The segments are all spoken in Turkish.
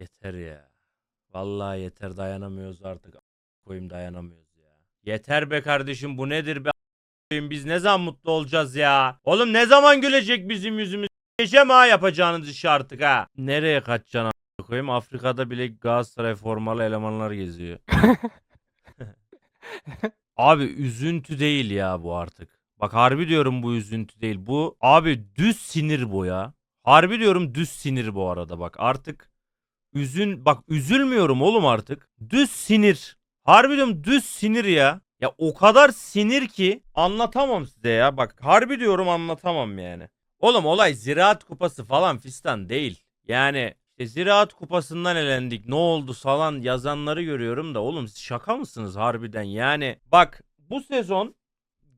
Yeter ya. Vallahi yeter dayanamıyoruz artık. Koyayım dayanamıyoruz ya. Yeter be kardeşim bu nedir be koyayım biz ne zaman mutlu olacağız ya? Oğlum ne zaman gülecek bizim yüzümüz? Gece mi ha yapacağınız işi artık ha? Nereye kaçacaksın koyayım? Afrika'da bile Galatasaray formalı elemanlar geziyor. Abi üzüntü değil ya bu artık. Bak harbi diyorum bu üzüntü değil. Bu abi düz sinir bu ya. Harbi diyorum düz sinir bu arada bak artık üzün bak üzülmüyorum oğlum artık. Düz sinir. Harbi diyorum düz sinir ya. Ya o kadar sinir ki anlatamam size ya. Bak harbi diyorum anlatamam yani. Oğlum olay Ziraat Kupası falan fistan değil. Yani işte Ziraat Kupası'ndan elendik ne oldu falan yazanları görüyorum da oğlum siz şaka mısınız harbiden yani. Bak bu sezon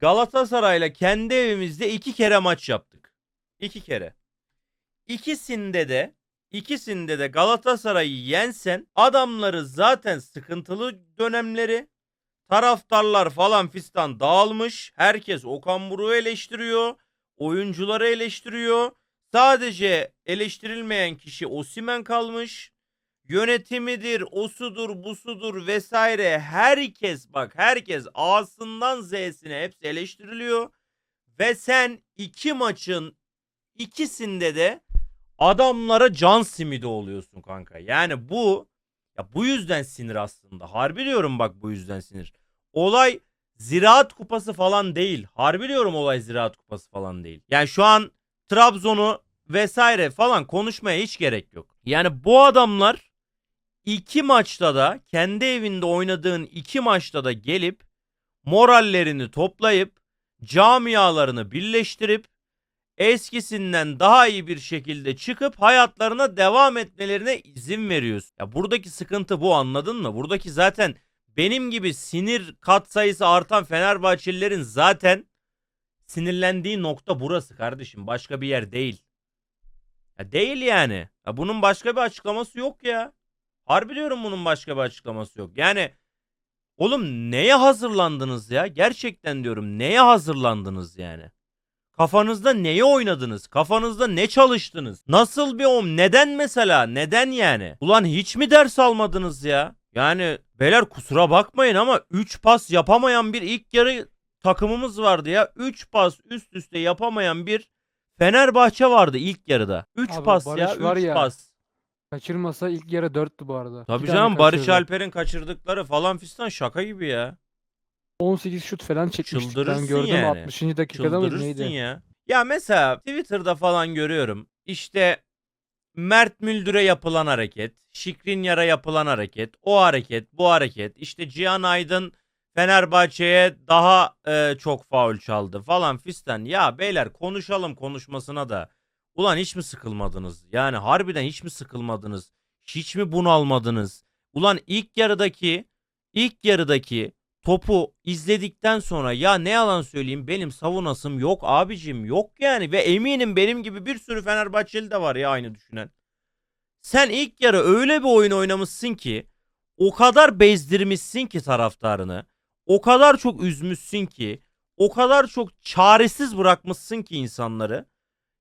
Galatasaray'la kendi evimizde iki kere maç yaptık. İki kere. İkisinde de ikisinde de Galatasaray'ı yensen adamları zaten sıkıntılı dönemleri taraftarlar falan fistan dağılmış. Herkes Okan Buruk'u eleştiriyor. Oyuncuları eleştiriyor. Sadece eleştirilmeyen kişi Osimen kalmış. Yönetimidir, osudur, busudur vesaire. Herkes bak herkes A'sından Z'sine hepsi eleştiriliyor. Ve sen iki maçın ikisinde de adamlara can simidi oluyorsun kanka. Yani bu ya bu yüzden sinir aslında. Harbi diyorum bak bu yüzden sinir. Olay Ziraat Kupası falan değil. Harbi diyorum olay Ziraat Kupası falan değil. Yani şu an Trabzon'u vesaire falan konuşmaya hiç gerek yok. Yani bu adamlar iki maçta da kendi evinde oynadığın iki maçta da gelip morallerini toplayıp camialarını birleştirip eskisinden daha iyi bir şekilde çıkıp hayatlarına devam etmelerine izin veriyorsun. Ya buradaki sıkıntı bu anladın mı? Buradaki zaten benim gibi sinir kat sayısı artan Fenerbahçelilerin zaten sinirlendiği nokta burası kardeşim. Başka bir yer değil. Ya değil yani. Ya bunun başka bir açıklaması yok ya. Harbi diyorum bunun başka bir açıklaması yok. Yani oğlum neye hazırlandınız ya? Gerçekten diyorum neye hazırlandınız yani? Kafanızda neyi oynadınız? Kafanızda ne çalıştınız? Nasıl bir om? Neden mesela? Neden yani? Ulan hiç mi ders almadınız ya? Yani beyler kusura bakmayın ama 3 pas yapamayan bir ilk yarı takımımız vardı ya. 3 pas üst üste yapamayan bir Fenerbahçe vardı ilk yarıda. 3 Abi pas Barış ya 3 var ya, pas. Kaçırmasa ilk yarı 4'tü bu arada. Tabii İki tane canım Barış kaçırdı. Alper'in kaçırdıkları falan fistan şaka gibi ya. 18 şut falan çekmiştik ben Çıldırırsın gördüm yani. 60. dakikada mı Çıldırırsın neydi? ya. Ya mesela Twitter'da falan görüyorum. İşte Mert Müldür'e yapılan hareket, Şikrinyar'a yapılan hareket, o hareket, bu hareket. İşte Cihan Aydın Fenerbahçe'ye daha e, çok faul çaldı falan fistan. Ya beyler konuşalım konuşmasına da. Ulan hiç mi sıkılmadınız? Yani harbiden hiç mi sıkılmadınız? Hiç mi bunalmadınız? Ulan ilk yarıdaki ilk yarıdaki topu izledikten sonra ya ne yalan söyleyeyim benim savunasım yok abicim yok yani ve eminim benim gibi bir sürü Fenerbahçeli de var ya aynı düşünen. Sen ilk yarı öyle bir oyun oynamışsın ki o kadar bezdirmişsin ki taraftarını. O kadar çok üzmüşsün ki o kadar çok çaresiz bırakmışsın ki insanları.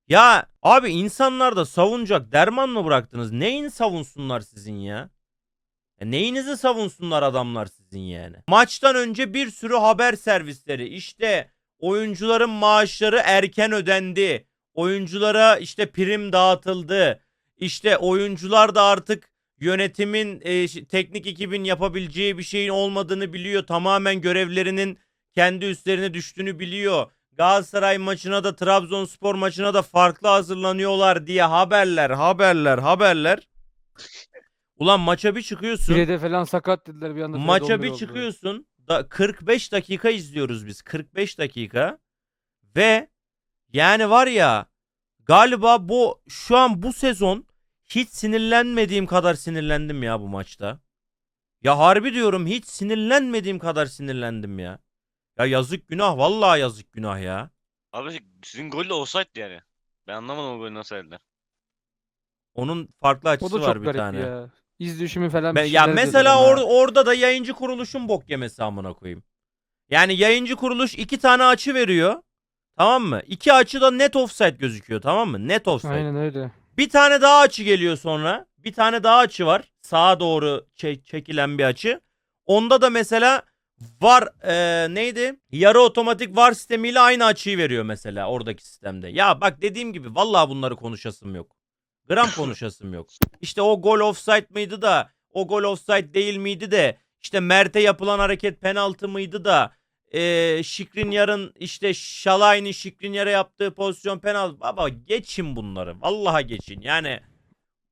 Ya abi insanlar da savunacak derman mı bıraktınız? Neyin savunsunlar sizin ya? Ya neyinizi savunsunlar adamlar sizin yani? Maçtan önce bir sürü haber servisleri işte oyuncuların maaşları erken ödendi. Oyunculara işte prim dağıtıldı. İşte oyuncular da artık yönetimin e, teknik ekibin yapabileceği bir şeyin olmadığını biliyor. Tamamen görevlerinin kendi üstlerine düştüğünü biliyor. Galatasaray maçına da Trabzonspor maçına da farklı hazırlanıyorlar diye haberler, haberler, haberler. Ulan maça bir çıkıyorsun. Pirede falan sakat dediler bir anda. Fred Maça 11 bir oldu. çıkıyorsun. Da 45 dakika izliyoruz biz. 45 dakika. Ve yani var ya galiba bu şu an bu sezon hiç sinirlenmediğim kadar sinirlendim ya bu maçta. Ya harbi diyorum hiç sinirlenmediğim kadar sinirlendim ya. Ya yazık günah vallahi yazık günah ya. Abi sizin gol de offside yani. Ben anlamadım o golü nasıl verdiler. Onun farklı O açısı da var çok bir garip tane. ya. İz düşümü falan Ben- bir ya şeyler mesela or- orada da yayıncı kuruluşun bok yemesi amına koyayım. Yani yayıncı kuruluş iki tane açı veriyor. Tamam mı? İki açı da net offside gözüküyor tamam mı? Net offside. Aynen öyle. Bir tane daha açı geliyor sonra. Bir tane daha açı var. Sağa doğru çe- çekilen bir açı. Onda da mesela var e, neydi? Yarı otomatik var sistemiyle aynı açıyı veriyor mesela oradaki sistemde. Ya bak dediğim gibi vallahi bunları konuşasım yok. Gram konuşasım yok. İşte o gol offside mıydı da o gol offside değil miydi de işte Mert'e yapılan hareket penaltı mıydı da e, Şikrinyar'ın işte Şalay'ın Şikrinyar'a yaptığı pozisyon penaltı. Baba geçin bunları. Vallahi geçin. Yani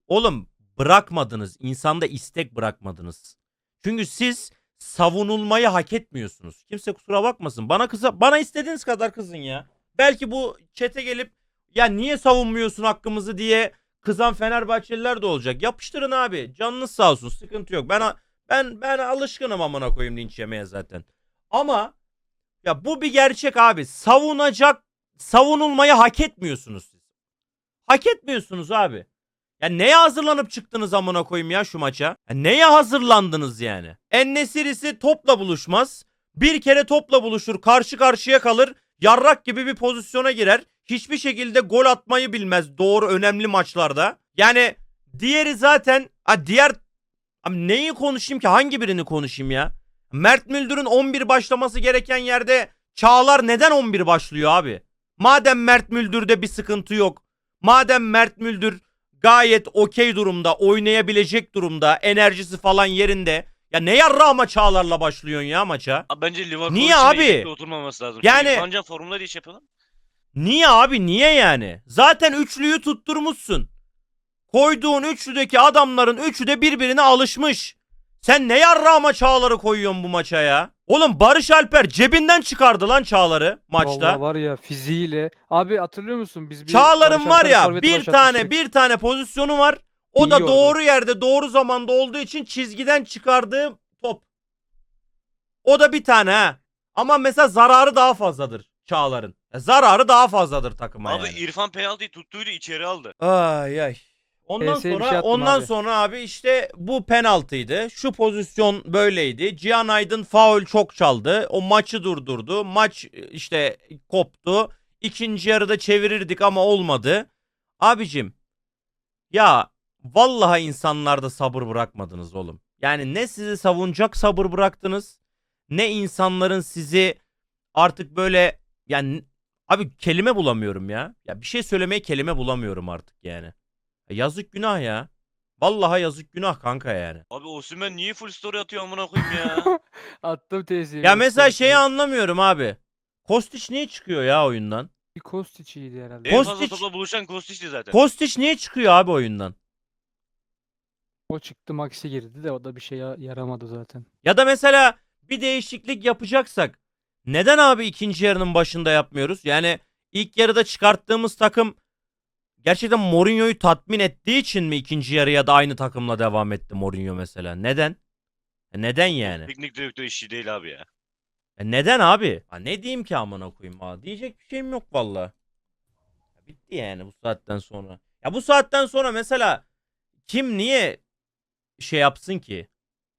oğlum bırakmadınız. İnsanda istek bırakmadınız. Çünkü siz savunulmayı hak etmiyorsunuz. Kimse kusura bakmasın. Bana kıza bana istediğiniz kadar kızın ya. Belki bu çete gelip ya niye savunmuyorsun hakkımızı diye kızan Fenerbahçeliler de olacak. Yapıştırın abi. Canınız sağ olsun. Sıkıntı yok. Ben ben ben alışkınım amına koyayım linç yemeye zaten. Ama ya bu bir gerçek abi. Savunacak savunulmayı hak etmiyorsunuz siz. Hak etmiyorsunuz abi. Ya neye hazırlanıp çıktınız amına koyayım ya şu maça? Ya neye hazırlandınız yani? Ennesirisi topla buluşmaz. Bir kere topla buluşur, karşı karşıya kalır. Yarrak gibi bir pozisyona girer. Hiçbir şekilde gol atmayı bilmez doğru önemli maçlarda. Yani diğeri zaten ha diğer Abi neyi konuşayım ki? Hangi birini konuşayım ya? Mert Müldür'ün 11 başlaması gereken yerde Çağlar neden 11 başlıyor abi? Madem Mert Müldür'de bir sıkıntı yok. Madem Mert Müldür gayet okey durumda, oynayabilecek durumda, enerjisi falan yerinde. Ya ne yarra ama Çağlar'la başlıyorsun ya maça? Abi bence Livakovic'in Niye abi? oturmaması lazım. Yani-. İrfan Can formunda diye iş yapalım. Niye abi niye yani? Zaten üçlüyü tutturmuşsun. Koyduğun üçlüdeki adamların üçü de birbirine alışmış. Sen ne yarrağıma Çağlar'ı koyuyorsun bu maça ya? Oğlum Barış Alper cebinden çıkardı lan Çağlar'ı maçta. Vallahi var ya fiziğiyle. Abi hatırlıyor musun biz bir Çağlar'ın Barış var ya bir başlatmıştık. tane bir tane pozisyonu var. O da İyi orada. doğru yerde doğru zamanda olduğu için çizgiden çıkardığı top. O da bir tane ha. Ama mesela zararı daha fazladır Çağlar'ın. Ya Zararı daha fazladır takıma Abi yani. İrfan penaltıyı tuttuydu içeri aldı. Ay ay. Ondan PS'ye bir sonra şey attım ondan abi. sonra abi işte bu penaltıydı. Şu pozisyon böyleydi. Cihan Aydın faul çok çaldı. O maçı durdurdu. Maç işte koptu. İkinci yarıda çevirirdik ama olmadı. Abicim ya vallahi insanlarda sabır bırakmadınız oğlum. Yani ne sizi savunacak sabır bıraktınız ne insanların sizi artık böyle yani abi kelime bulamıyorum ya. Ya bir şey söylemeye kelime bulamıyorum artık yani. Ya Yazık günah ya. Vallahi yazık günah kanka yani. Abi Osimhen niye full story atıyor amına koyayım ya? Attım teyzeye. Ya mesela şeyi anlamıyorum abi. Kostiç niye çıkıyor ya oyundan? Bir Kostic'iydi herhalde. en fazla Kostić- topla buluşan Kostić'ti zaten. Kostiç niye çıkıyor abi oyundan? O çıktı Maxi girdi de o da bir şeye yaramadı zaten. Ya da mesela bir değişiklik yapacaksak neden abi ikinci yarının başında yapmıyoruz? Yani ilk yarıda çıkarttığımız takım gerçekten Mourinho'yu tatmin ettiği için mi ikinci yarıya da aynı takımla devam etti Mourinho mesela? Neden? E Neden yani? Teknik direktör işi değil abi ya. E neden abi? Ha ne diyeyim ki amına koyayım ha? Diyecek bir şeyim yok valla. Bitti yani bu saatten sonra. Ya bu saatten sonra mesela kim niye şey yapsın ki?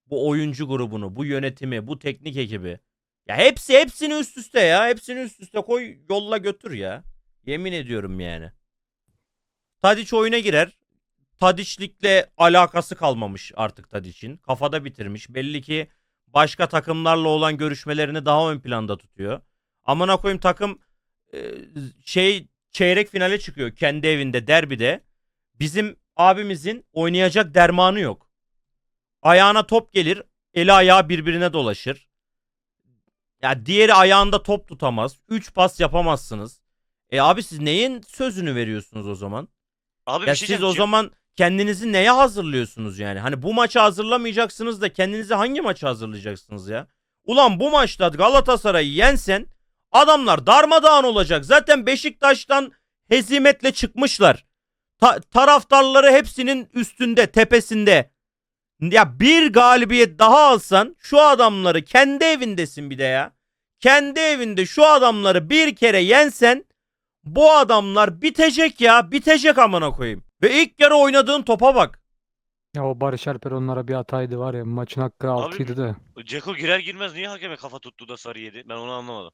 Bu oyuncu grubunu, bu yönetimi, bu teknik ekibi. Ya hepsi hepsini üst üste ya. Hepsini üst üste koy, yolla götür ya. Yemin ediyorum yani. Tadiç oyuna girer. Tadiç'likle alakası kalmamış artık Tadiç'in. Kafada bitirmiş. Belli ki başka takımlarla olan görüşmelerini daha ön planda tutuyor. Amına koyayım takım e, şey çeyrek finale çıkıyor kendi evinde derbide. Bizim abimizin oynayacak dermanı yok. Ayağına top gelir, eli ayağı birbirine dolaşır. Ya diğeri ayağında top tutamaz. 3 pas yapamazsınız. E abi siz neyin sözünü veriyorsunuz o zaman? Abi Ya bir şey siz o zaman kendinizi neye hazırlıyorsunuz yani? Hani bu maçı hazırlamayacaksınız da kendinizi hangi maçı hazırlayacaksınız ya? Ulan bu maçta Galatasaray'ı yensen adamlar darmadağın olacak. Zaten Beşiktaş'tan hezimetle çıkmışlar. Ta- taraftarları hepsinin üstünde, tepesinde. Ya bir galibiyet daha alsan şu adamları kendi evindesin bir de ya. Kendi evinde şu adamları bir kere yensen bu adamlar bitecek ya. Bitecek amına koyayım. Ve ilk yarı oynadığın topa bak. Ya o Barış Alper onlara bir hataydı var ya maçın hakkı 6'ydı da. Ceko girer girmez niye hakeme kafa tuttu da sarı yedi? Ben onu anlamadım.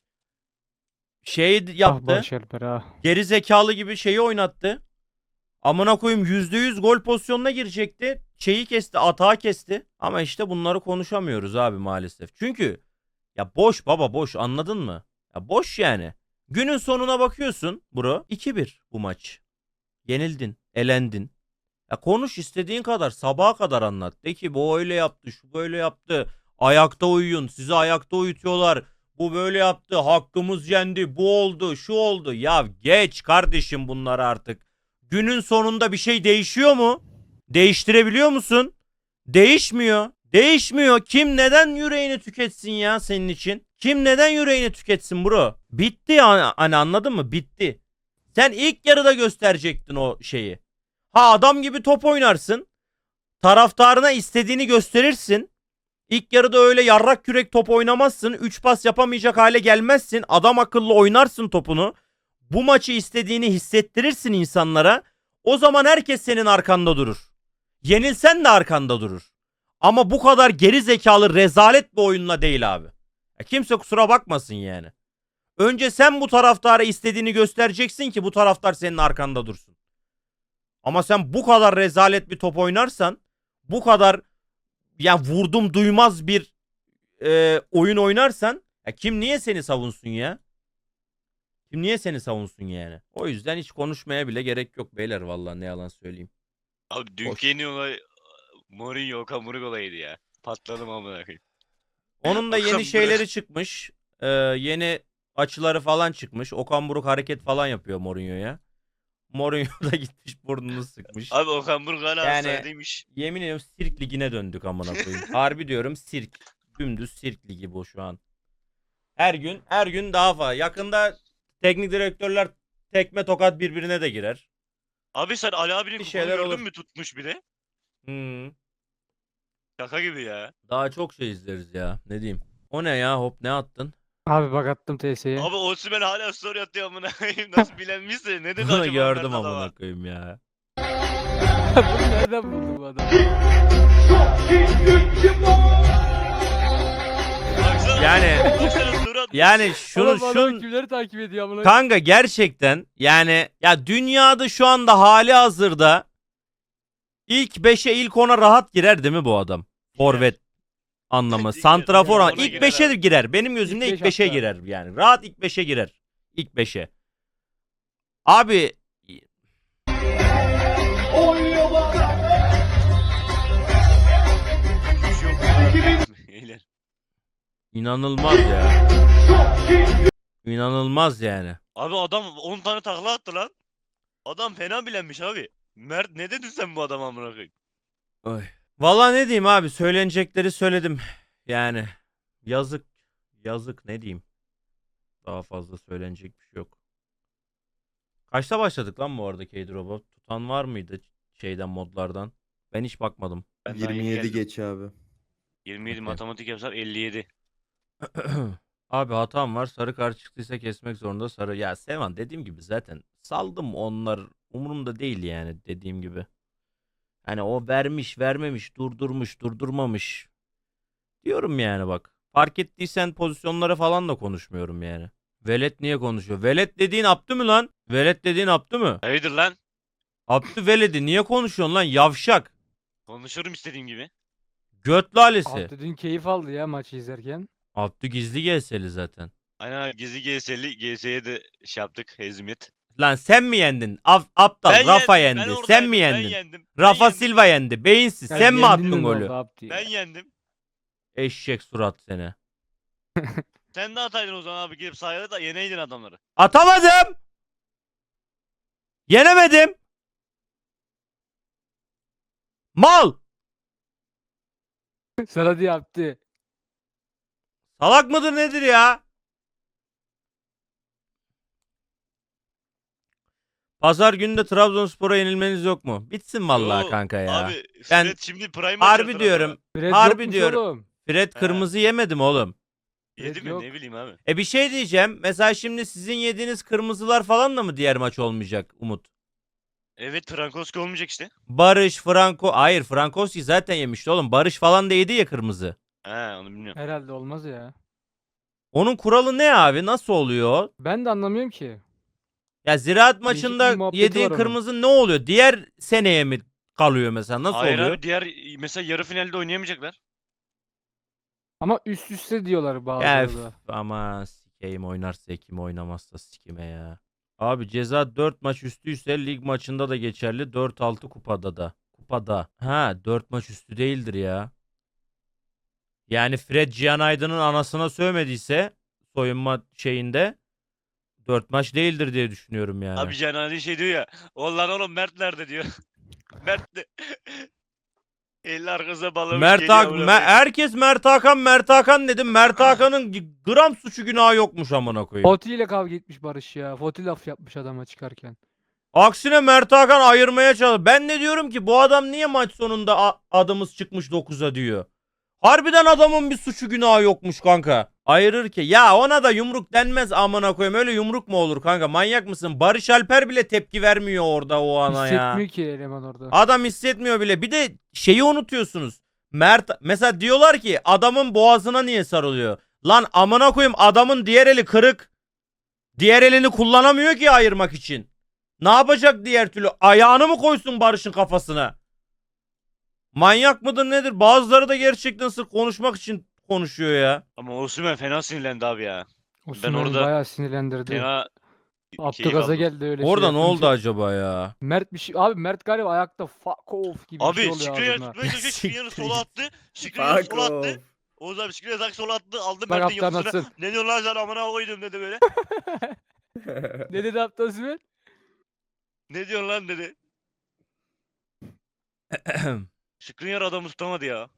Şey Ah yaptı. Barış Alper ha. Geri zekalı gibi şeyi oynattı. Amına koyayım %100 gol pozisyonuna girecekti. Şeyi kesti, atağı kesti. Ama işte bunları konuşamıyoruz abi maalesef. Çünkü ya boş baba boş anladın mı? Ya boş yani. Günün sonuna bakıyorsun bro 2-1 bu maç. Yenildin, elendin. Ya konuş istediğin kadar sabaha kadar anlat. De ki bu öyle yaptı, şu böyle yaptı. Ayakta uyuyun, sizi ayakta uyutuyorlar. Bu böyle yaptı, hakkımız yendi, bu oldu, şu oldu. Ya geç kardeşim bunları artık. Günün sonunda bir şey değişiyor mu? Değiştirebiliyor musun? Değişmiyor. Değişmiyor. Kim neden yüreğini tüketsin ya senin için? Kim neden yüreğini tüketsin bro? Bitti ya hani anladın mı? Bitti. Sen ilk yarıda gösterecektin o şeyi. Ha adam gibi top oynarsın. Taraftarına istediğini gösterirsin. İlk yarıda öyle yarrak kürek top oynamazsın. 3 pas yapamayacak hale gelmezsin. Adam akıllı oynarsın topunu. Bu maçı istediğini hissettirirsin insanlara. O zaman herkes senin arkanda durur. Yenilsen de arkanda durur. Ama bu kadar geri zekalı rezalet bir oyunla değil abi. Ya kimse kusura bakmasın yani. Önce sen bu taraftara istediğini göstereceksin ki bu taraftar senin arkanda dursun. Ama sen bu kadar rezalet bir top oynarsan, bu kadar ya vurdum duymaz bir e, oyun oynarsan, ya kim niye seni savunsun ya? Niye seni savunsun yani? O yüzden hiç konuşmaya bile gerek yok beyler vallahi ne yalan söyleyeyim. Abi Boş. dünkü yeni olay Mourinho Okan Buruk olayıydı ya. Patladım amına koyayım. Onun da Okan yeni Buruk. şeyleri çıkmış. Ee, yeni açıları falan çıkmış. Okan Buruk hareket falan yapıyor Mourinho'ya. Mourinho da gitmiş burnunu sıkmış. Abi Okan Buruk hala Yani- hastanedeymiş. Yemin ediyorum sirk ligine döndük amına koyayım. Harbi diyorum sirk. Dümdüz sirk ligi bu şu an. Her gün her gün daha fazla. Yakında teknik direktörler tekme tokat birbirine de girer. Abi sen Ali abinin Bir kuponu şeyler gördün olur. mü tutmuş bir de? Hmm. Şaka gibi ya. Daha çok şey izleriz ya. Ne diyeyim? O ne ya hop ne attın? Abi bak attım TS'ye. Abi Osimhen hala story atıyor amına koyayım. Nasıl bilenmişse ne dedi Bunu acaba gördüm Mert adama? amına koyayım ya. Bunu nereden buldu bu adam? Baksana, Yani- baksana. Yani şunu Oğlum bu adam şun kimleri takip ediyor amına? Kanka gerçekten yani ya dünyada şu anda hali hazırda ilk 5'e ilk 10'a rahat girer değil mi bu adam? Forvet anlamı. İlk- Santrafor ona ilk girer 5'e abi. girer. Benim gözümde İlk ilk beş 5'e hatta. girer yani. Rahat ilk 5'e girer. İlk 5'e. Abi. Beyler. İnanılmaz ya. İnanılmaz yani. Abi adam 10 tane takla attı lan. Adam fena bilenmiş abi. Mert ne dedin sen bu adama amına koyayım? Oy. Vallahi ne diyeyim abi söylenecekleri söyledim. Yani yazık yazık ne diyeyim. Daha fazla söylenecek bir şey yok. Kaçta başladık lan bu arada K-Drop'a? Tutan var mıydı şeyden modlardan? Ben hiç bakmadım. Ben daha yeni 27 geldim. geç abi. 27 Okey. matematik yapsam 57. abi hatam var. Sarı kart çıktıysa kesmek zorunda sarı. Ya Sevan dediğim gibi zaten saldım onlar umurumda değil yani dediğim gibi. Hani o vermiş vermemiş durdurmuş durdurmamış. Diyorum yani bak. Fark ettiysen pozisyonları falan da konuşmuyorum yani. Velet niye konuşuyor? Velet dediğin Abdü mü lan? Velet dediğin Abdü mü? Hayırdır lan? Abdü Veled'i niye konuşuyorsun lan yavşak? Konuşurum istediğim gibi. Göt lalesi. Abdü dün keyif aldı ya maçı izlerken. Abdü gizli gelseli zaten. Aynen abi gizli GS'li GS'ye de şey yaptık hezimiyet. Lan sen mi yendin? Af, aptal Ben Rafa yendim, ben yendi. Sen oradaydım, mi Ben yendin? yendim. ben Rafa yendim, Silva yendi. Beyinsiz. Sen mi attın golü? Ben yendim. Eşek surat seni. Sen de ataydın o zaman abi girip sahaya da yeneydin adamları. Atamadım. Yenemedim. Mal. Sana diye Abdü. Salak mıdır nedir ya? Pazar günü de Trabzonspor'a yenilmeniz yok mu? Bitsin vallahi Yo, kanka ya. Abi Ben Fred şimdi prime Harbi diyorum. Fred Harbi diyorum. oğlum. Fred He. kırmızı yemedim oğlum. Yedi Fred mi yok. ne bileyim abi. E bir şey diyeceğim. Mesela şimdi sizin yediğiniz kırmızılar falan da mı diğer maç olmayacak Umut? Evet Frankowski olmayacak işte. Barış, Franco. Hayır Frankowski zaten yemişti oğlum. Barış falan da yedi ya kırmızı. He onu bilmiyorum. Herhalde olmaz ya. Onun kuralı ne abi? Nasıl oluyor? Ben de anlamıyorum ki. Ya Ziraat bir maçında muhabbeti yediğin var onun. kırmızı ne oluyor? Diğer seneye mi kalıyor mesela? Nasıl Hayır oluyor? abi diğer mesela yarı finalde oynayamayacaklar. Ama üst üste diyorlar Ya bazıları f- da. ama sikeyim oynarsa kim oynamazsa sikime ya. Abi ceza 4 maç üstüyse lig maçında da geçerli. 4-6 kupada da. Kupada. Ha 4 maç üstü değildir ya. Yani Fred Cihan Aydın'ın anasına sövmediyse soyunma şeyinde 4 maç değildir diye düşünüyorum yani. Abi Can Ali şey diyor ya. Ulan oğlum Mert nerede diyor. Mert de. Eller arkasına bağlamış Mert geliyor Hak- Me- herkes Mert Hakan Mert Hakan dedim. Mert Hakan'ın g- gram suçu günahı yokmuş amına koyayım. Foti ile kavga etmiş Barış ya. Foti laf yapmış adama çıkarken. Aksine Mert Hakan ayırmaya çalışıyor. Ben de diyorum ki bu adam niye maç sonunda a- adımız çıkmış 9'a diyor. Harbiden adamın bir suçu günahı yokmuş kanka. Ayırır ki ya ona da yumruk denmez amına koyayım. Öyle yumruk mu olur kanka? Manyak mısın? Barış Alper bile tepki vermiyor orada o ana ya. Hissetmiyor ki eleman orada. Adam hissetmiyor bile. Bir de şeyi unutuyorsunuz. Mert mesela diyorlar ki adamın boğazına niye sarılıyor? Lan amına koyayım adamın diğer eli kırık. Diğer elini kullanamıyor ki ayırmak için. Ne yapacak diğer türlü? Ayağını mı koysun Barış'ın kafasına? Manyak mıdır nedir? Bazıları da gerçekten sırf konuşmak için konuşuyor ya. Ama Osimhen fena sinirlendi abi ya. Osman orada- bayağı sinirlendirdi. Fena Attı keyif gaza aldım. geldi öyle şey Orada ne yapınca. oldu acaba ya? Mert bir şey abi Mert galiba ayakta fuck off gibi bir şey oluyor Skriniar ağzına. tutmaya çalışıyor. Skriniar'ı sola attı. Skriniar'ı Fuck sola attı. Oğuz abi Skriniar tak sola attı. Aldı Bak Mert'in yapısına. anlatsın. Ne diyorsun lan sen amına koydum dedi böyle. ne dedi hafta Osman? Ne diyorsun lan dedi. Skriniar adamı tutamadı ya.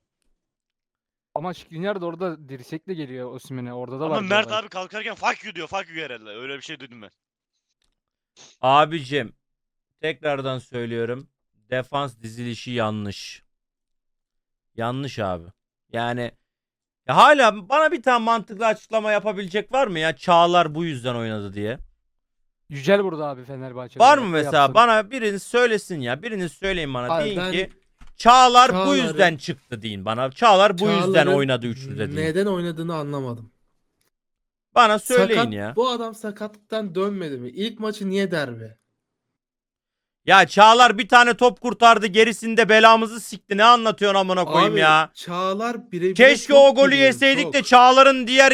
Ama Skriniar da orada dirsekle geliyor Osman'e. Orada da Ama var. bir Mert olay. abi kalkarken fuck you diyor. Fuck you herhalde. Öyle bir şey duydum ben. Abicim tekrardan söylüyorum. Defans dizilişi yanlış. Yanlış abi. Yani ya hala bana bir tane mantıklı açıklama yapabilecek var mı ya? Çağlar bu yüzden oynadı diye. Yücel burada abi Fenerbahçe'de. Var mı mesela? yapsın. Bana biriniz söylesin ya. Biriniz söyleyin bana. Abi deyin ben ki Çağlar bu Çağlar'ı- yüzden çıktı deyin bana. Çağlar bu yüzden Çağlar'ın oynadı üçlüde deyin. Neden oynadığını anlamadım. Bana söyleyin Sakat, ya. Bu adam sakatlıktan dönmedi mi? İlk maçı niye derbi? Ya Çağlar bir tane top kurtardı gerisinde belamızı sikti. Ne anlatıyorsun amına koyayım Abi, ya? Çağlar birebir Keşke o golü yeseydik de Çağlar'ın diğer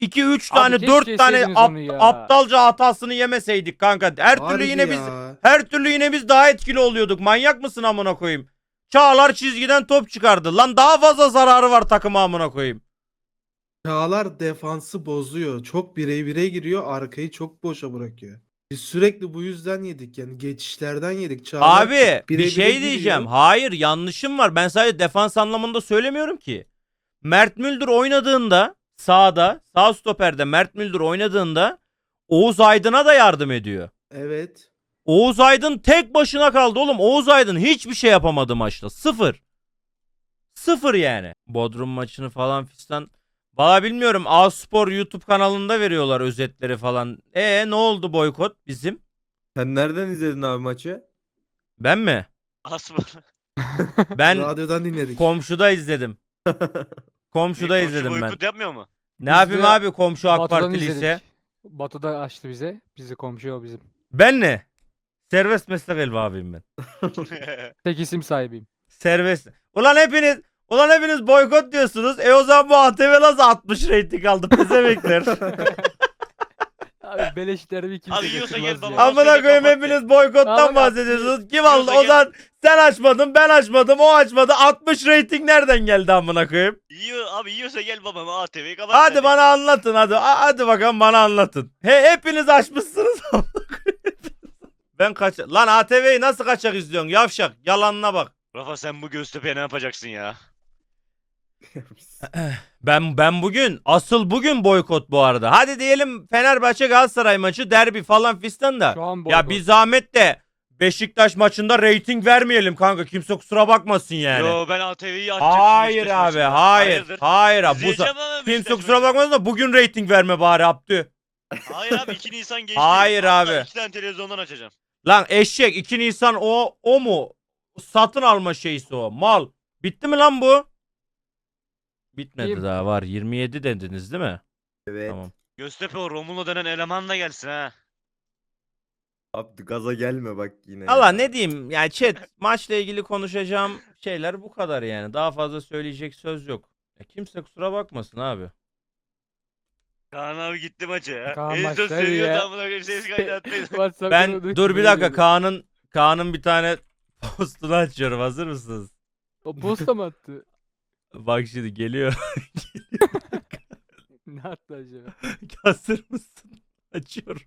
2-3 Abi tane keşke 4 tane yeseydiniz ap- onu ya. aptalca hatasını yemeseydik kanka. Her türlü yine biz her türlü yine biz daha etkili oluyorduk. Manyak mısın amına koyayım? Çağlar çizgiden top çıkardı. Lan daha fazla zararı var takıma amına koyayım. Çağlar defansı bozuyor. Çok birey birey giriyor. Arkayı çok boşa bırakıyor. Biz sürekli bu yüzden yedik yani. Geçişlerden yedik. Çağlar Abi bir şey diyeceğim. giriyor. Hayır yanlışım var. Ben sadece defans anlamında söylemiyorum ki. Mert Müldür oynadığında sağda sağ stoperde Mert Müldür oynadığında Oğuz Aydın'a da yardım ediyor. Evet. Oğuz Aydın tek başına kaldı oğlum. Oğuz Aydın hiçbir şey yapamadı maçta. Sıfır. Sıfır yani. Bodrum maçını falan fistan. Valla bilmiyorum. A-Spor YouTube kanalında veriyorlar özetleri falan. E ne oldu boykot bizim? Sen nereden izledin abi maçı? Ben mi? Asma. Ben Radyodan dinledik. komşuda izledim. Komşuda Koçu izledim ben. boykot yapmıyor mu? Ne yapayım de abi komşu AK Batu'dan Partili ise? izledik. Batu da açtı bize. Bizi komşu o bizim. Ben ne? Serbest meslek elbi abiyim ben. Tek isim sahibiyim. Serbest. Ulan hepiniz Ulan hepiniz boykot diyorsunuz. E o zaman bu ATV nasıl 60 reyting aldı pezemekler. Abi beleş derbi kimse Abi yiyorsa gel ya. baba. Amına seni koyayım kapat hepiniz boykottan Abi, bahsediyorsunuz. Kim aldı? O zaman sen açmadın, ben açmadım, o açmadı. 60 reyting nereden geldi amına koyayım? Yiyor abi yiyorsa gel babama ATV'yi kapat. Hadi bana anlatın hadi. A- Hadi bakalım bana anlatın. He hepiniz açmışsınız. ben kaç Lan ATV'yi nasıl kaçak izliyorsun? Yavşak. Yalanına bak. Rafa sen bu Göztepe'ye ne yapacaksın ya? Ben ben bugün asıl bugün boykot bu arada. Hadi diyelim Fenerbahçe Galatasaray maçı derbi falan fistan da. Şu an Ya boykot. bir zahmet de Beşiktaş maçında reyting vermeyelim kanka. Kimse kusura bakmasın yani. Yo ben ATV'yi açacağım. hayır Beşiktaş abi maçında. hayır. Hayırdır? Hayır abi. Bu İzleyeceğim sa- ama kimse Beşiktaş kusura bakmasın da bugün reyting verme bari Abdü. Hayır abi 2 Nisan geçti. Hayır Hatta abi. İki tane televizyondan açacağım. Lan eşek 2 Nisan o o mu? Satın alma şeysi o. Mal. Bitti mi lan bu? Bitmedi Kim? daha var. 27 dediniz değil mi? Evet. Tamam. Göztepe o Romulo denen eleman da gelsin ha. Abdü gaza gelme bak yine. Allah ya. ne diyeyim yani chat maçla ilgili konuşacağım şeyler bu kadar yani. Daha fazla söyleyecek söz yok. Ya kimse kusura bakmasın abi. Kaan abi gitti maça ya. Kaan en son maçları seviyordu ya. amına koyayım ses kaydı attıydı. WhatsApp'tan Ben dur bir dakika. Kaan'ın Kaan'ın bir tane postunu açıyorum. Hazır mısınız? O posta mı attı? Bak şimdi geliyor. ne attı acaba? Hazır mısın? Açıyorum.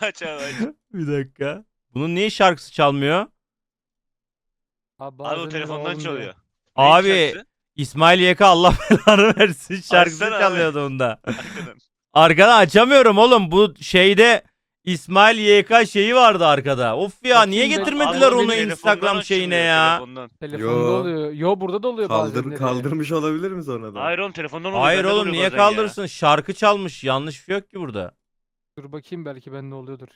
aç abi aç. Bir dakika. Bunun niye şarkısı çalmıyor? Abi, Abi bazen o öyle telefondan olmuyor. çalıyor. Abi Neyin şarkısı? İsmail YK Allah belanı versin şarkısı Açsana abi. çalıyordu onda. Arkadan. Arkadan açamıyorum oğlum. Bu şeyde İsmail YK şeyi vardı arkada. Of ya Bakayım niye ben- getirmediler Abi onu Instagram şeyine açılıyor, ya? telefondan. Telefonda Yo. oluyor. Yo burada da oluyor Kaldır, bazen. kaldırmış olabilir mi sonradan? Hayır oğlum telefondan oluyor. Hayır bende de oğlum oluyor niye bazen ya. kaldırsın? Şarkı çalmış. Yanlış bir şey yok ki burada. Dur bakayım belki bende oluyordur.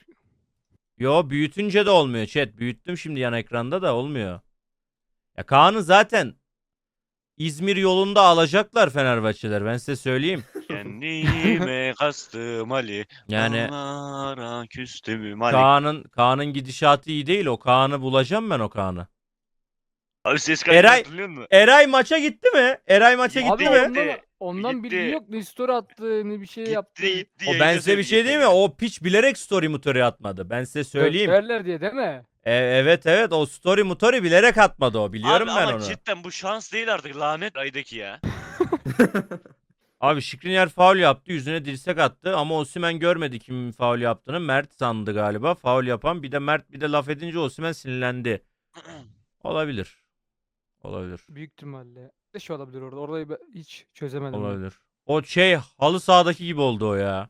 Yo büyütünce de olmuyor chat. Büyüttüm şimdi yan ekranda da olmuyor. Ya Kaan'ı zaten İzmir yolunda alacaklar Fenerbahçeler. Ben size söyleyeyim. Kendime kastım Ali. Yani küstüm. Kaan'ın Kaan'ın gidişatı iyi değil. O Kaan'ı bulacağım ben o Kaan'ı. Abi ses kaydı Eray- hatırlıyor musun? Eray maça gitti mi? Eray maça Gitti, gitti Abi mi? ondan, ondan bilgi Gitti. yok. Ne story attı ne bir şey yaptı. Gitti gitti. O ben size bir şey diyeyim mi? O piç bilerek story motoru atmadı. Ben size söyleyeyim. Döverler diye değil mi? E, evet evet o story motoru bilerek atmadı o. Biliyorum Abi ben ama onu. cidden bu şans değil artık lanet aydaki ya. Abi Şikrinyar faul yaptı. Yüzüne dirsek attı ama Osimhen görmedi kimin faul yaptığını. Mert sandı galiba. Faul yapan. Bir de Mert bir de laf edince Osimhen sinirlendi. Olabilir. Olabilir. Büyük ihtimalle. Ne şey olabilir orada? Orayı ben hiç çözemedim. ben. Olabilir. O şey halı sahadaki gibi oldu o ya.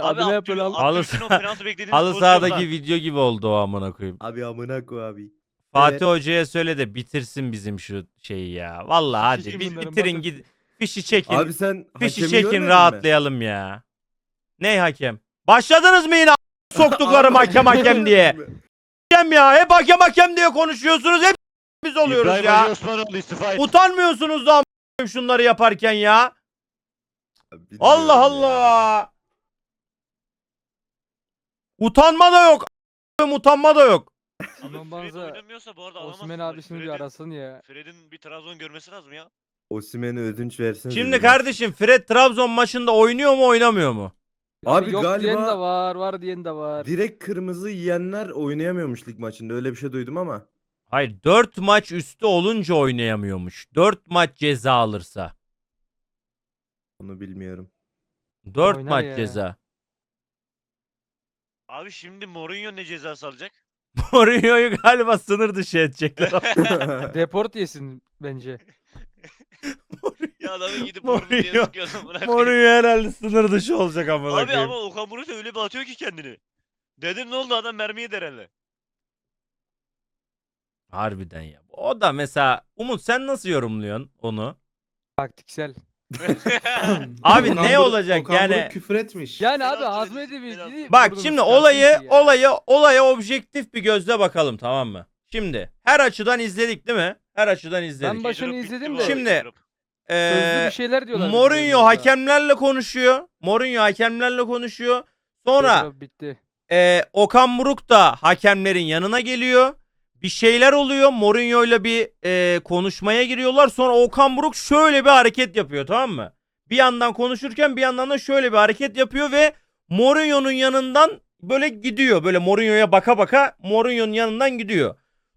Abi ne Abdül- yapıyor lan? Halı o saha- penaltı beklediğiniz Halı sahadaki video gibi oldu o amına koyayım. Abi amına koy abi. Fatih Hoca'ya söyle de bitirsin bizim şu şeyi ya. Vallahi Fişi hadi bi- bunların, bitirin bakın. git. Fişi çekin. Abi sen Fişi hakemi çekin görmedin mi? rahatlayalım ya. Ney hakem? Başladınız mı yine a- soktuklarım hakem hakem diye? Hakem ya hep hakem hakem diye konuşuyorsunuz hep biz oluyoruz İbrahim ya. Ali Osmanoğlu istifa etti. Utanmıyorsunuz da a- şunları yaparken ya. Bilmiyorum Allah ya. Allah. Utanma da yok. Utanma da yok. Aman Fred banza oynamıyorsa bu arada alamazsın. Osman maçı. abisini bir Fred'in- arasın ya. Fred'in bir Trabzon görmesi lazım ya. Osimhen'e ödünç versin. Şimdi kardeşim Fred Trabzon maçında oynuyor mu oynamıyor mu? Abi Yok diyen de galiba var, var diyen de var. direkt kırmızı yiyenler oynayamıyormuş lig maçında. Öyle bir şey duydum ama. Hayır 4 maç üstü olunca oynayamıyormuş. 4 maç ceza alırsa. Onu bilmiyorum. 4 Oynar maç ya. ceza. Abi şimdi Mourinho ne cezası alacak? Mourinho'yu galiba sınır dışı edecekler. Deport yesin bence. Ya adamı gidip Mourinho- Mourinho diye sıkıyorsun bırak. Mourinho herhalde sınır dışı olacak amına Abi koyayım. ama Okan Buruk da öyle bir atıyor ki kendini. Dedim ne oldu adam mermiyi dereli. Harbiden ya. O da mesela Umut sen nasıl yorumluyorsun onu? Taktiksel. Abi Okan ne Buruk- olacak Okan yani? Buruk küfür etmiş. Yani abi dedi, hazmedi penaltı. bir Bak şimdi olayı olayı olaya objektif bir gözle bakalım tamam mı? Şimdi her açıdan izledik değil mi? Her açıdan izledik. Ben başını bitti izledim bu de. arada, Şimdi-. Sözlü Ee, bir şeyler diyorlar. Mourinho hakemlerle konuşuyor. Mourinho hakemlerle konuşuyor. Sonra Bedro bitti. e, Okan Buruk da hakemlerin yanına geliyor. Bir şeyler oluyor. Mourinho ile bir e, konuşmaya giriyorlar. Sonra Okan Buruk şöyle bir hareket yapıyor tamam mı? Bir yandan konuşurken bir yandan da şöyle bir hareket yapıyor ve Mourinho'nun yanından böyle gidiyor. Böyle Mourinho'ya baka baka Mourinho'nun yanından gidiyor.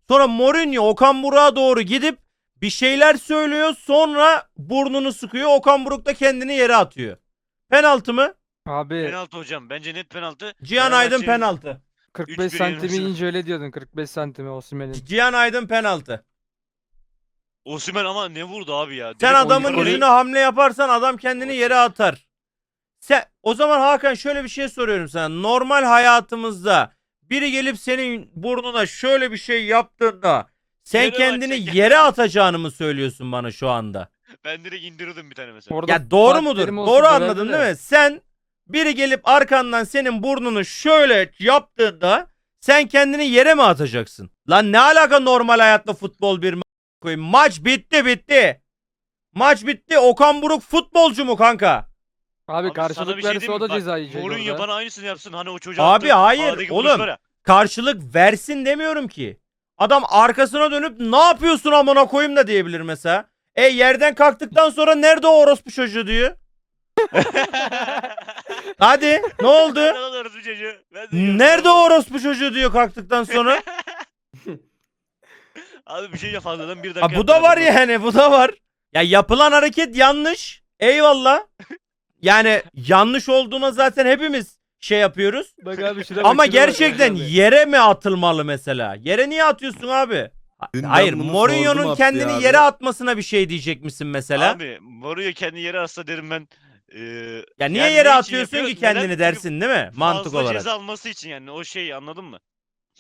Sonra Mourinho Okan Buruk'a doğru gidip bir şeyler söylüyor. Sonra burnunu sıkıyor. Okan Buruk da kendini yere atıyor. Penaltı mı? Abi Penaltı hocam. Bence net penaltı. Cihan Aydın Fenerbahçe'nin- penaltı. 45 3-1 santimi ince öyle diyordun. 45 santimi Osimhen'in. Cihan Aydın penaltı. Osimhen ama ne vurdu abi ya. Sen Direkt adamın oyun- yüzüne hamle yaparsan adam kendini yere atar. Sen o zaman Hakan şöyle bir şey soruyorum sana. Normal hayatımızda biri gelip senin burnuna şöyle bir şey yaptığında sen Yere kendini atacak. yere atacağını mı söylüyorsun bana şu anda? Ben direkt indirirdim bir tane mesela. Orada Ya doğru mudur? Doğru anladın de. değil mi? Sen biri gelip arkandan senin burnunu şöyle yaptığında sen kendini yere mi atacaksın? Lan ne alaka normal hayatla futbol bir ma- koyayım? Maç bitti bitti. Maç bitti. Okan Buruk futbolcu mu kanka? Abi, Abi sana karşılık bir şey verse diyeyim o mi? da Bak, ceza yiyecek Mourinho orada. bana aynısını yapsın. Hani o çocuğa Abi hayır sahadaki oğlum. Karşılık versin demiyorum ki. Adam arkasına dönüp ne yapıyorsun amına koyayım da diyebilir mesela. E yerden kalktıktan sonra nerede o orospu çocuğu diyor. Hadi ne oldu? Ben alırız bu çocuğu. Ben de Nerede o orospu çocuğu diyor kalktıktan sonra. Abi bir şey ya fazladan bir dakika. Ha, bu da var yaptıracağım. yani bu da var. Ya yapılan hareket yanlış. Eyvallah. Yani yanlış olduğuna zaten hepimiz şey yapıyoruz. Bak abi şuna bak, Ama şuna bak, gerçekten bak abi. yere mi atılmalı mesela? Yere niye atıyorsun abi? Ha- Dün ben Hayır, bunu Mourinho'nun kendini Abdi yere abi. atmasına bir şey diyecek misin mesela? Abi Mourinho kendi yere atsa derim ben. Eee, ya niye yani yere ne için atıyorsun yapıyor? ki kendini Neden? dersin değil mi? Mantık fazla olarak. ceza alması için yani o şey anladın mı?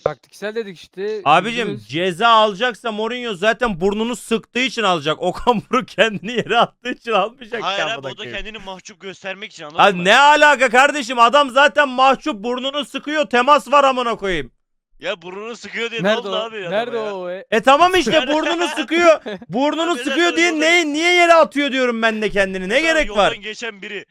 Taktiksel dedik işte. Abicim yüzümüz- ceza alacaksa Mourinho zaten burnunu sıktığı için alacak. Okan Buruk kendini yere attığı için almayacak. Hayır abi o da kendini mahcup göstermek için anladın Abi mı? ne alaka kardeşim adam zaten mahcup burnunu sıkıyor temas var amına koyayım. Ya burnunu sıkıyor diye ne Nerede oldu o? abi adama Nerede ya? o? e? E tamam işte burnunu sıkıyor. Burnunu Abi sıkıyor diye ne, niye yere atıyor diyorum ben de kendini. Ne Sana gerek yoldan var? geçen biri.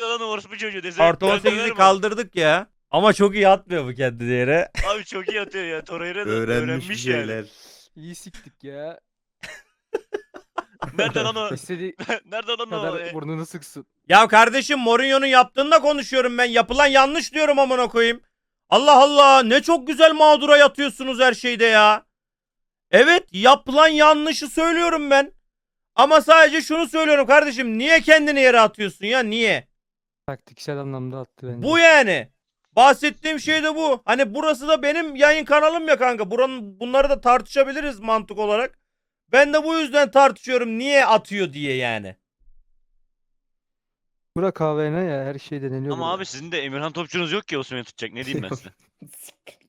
Lan orospu çocuğu dese. Artı ben 18'i dönerim kaldırdık ya. Ama çok iyi atmıyor bu kendini yere. abi. Çok iyi atıyor ya. Torreira da Öğrenmiş, öğrenmiş, bir yani. şeyler. İyi siktik ya. Nerede lan o? İstediği Nerede lan o? kadar E, burnunu sıksın. Ya kardeşim Mourinho'nun yaptığını da konuşuyorum ben. Yapılan yanlış diyorum amına koyayım. Allah Allah ne çok güzel mağdura yatıyorsunuz her şeyde ya. Evet yapılan yanlışı söylüyorum ben. Ama sadece şunu söylüyorum kardeşim. Niye kendini yere atıyorsun ya niye? Taktiksel anlamda attı bence. Bu yani. Bahsettiğim şey de bu. Hani burası da benim yayın kanalım ya kanka. Buranın bunları da tartışabiliriz mantık olarak. Ben de bu yüzden tartışıyorum niye atıyor diye yani. Bura kahvene ya her şey deneniyor. Ama burada. abi sizin de Emirhan topçunuz yok ki Osimhen'i tutacak. Ne diyeyim ben size?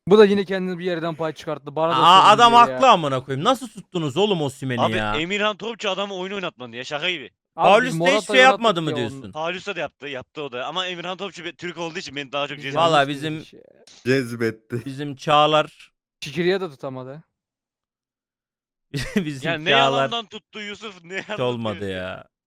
Bu da yine kendini bir yerden pay çıkarttı. Bana da Aa, sorun adam diyor ya. haklı amına koyayım. Nasıl tuttunuz oğlum Osimhen'i Abi ya? Emirhan topçu adamı oyun oynatmadı ya şaka gibi. Abi biz Paulus da hiç Morata'yı şey yapmadı mı ya diyorsun? Paulus da yaptı, yaptı o da. Ama Emirhan topçu bir Türk olduğu için beni daha çok Biz cezbediyor. Vallahi yanlış bizim- dedik ya. Cezbetti. Bizim Çağlar Şikiriye de tutamadı. bizim Yani ne Çağlar yalandan tuttu Yusuf ne hiç yalandan olmadı ya.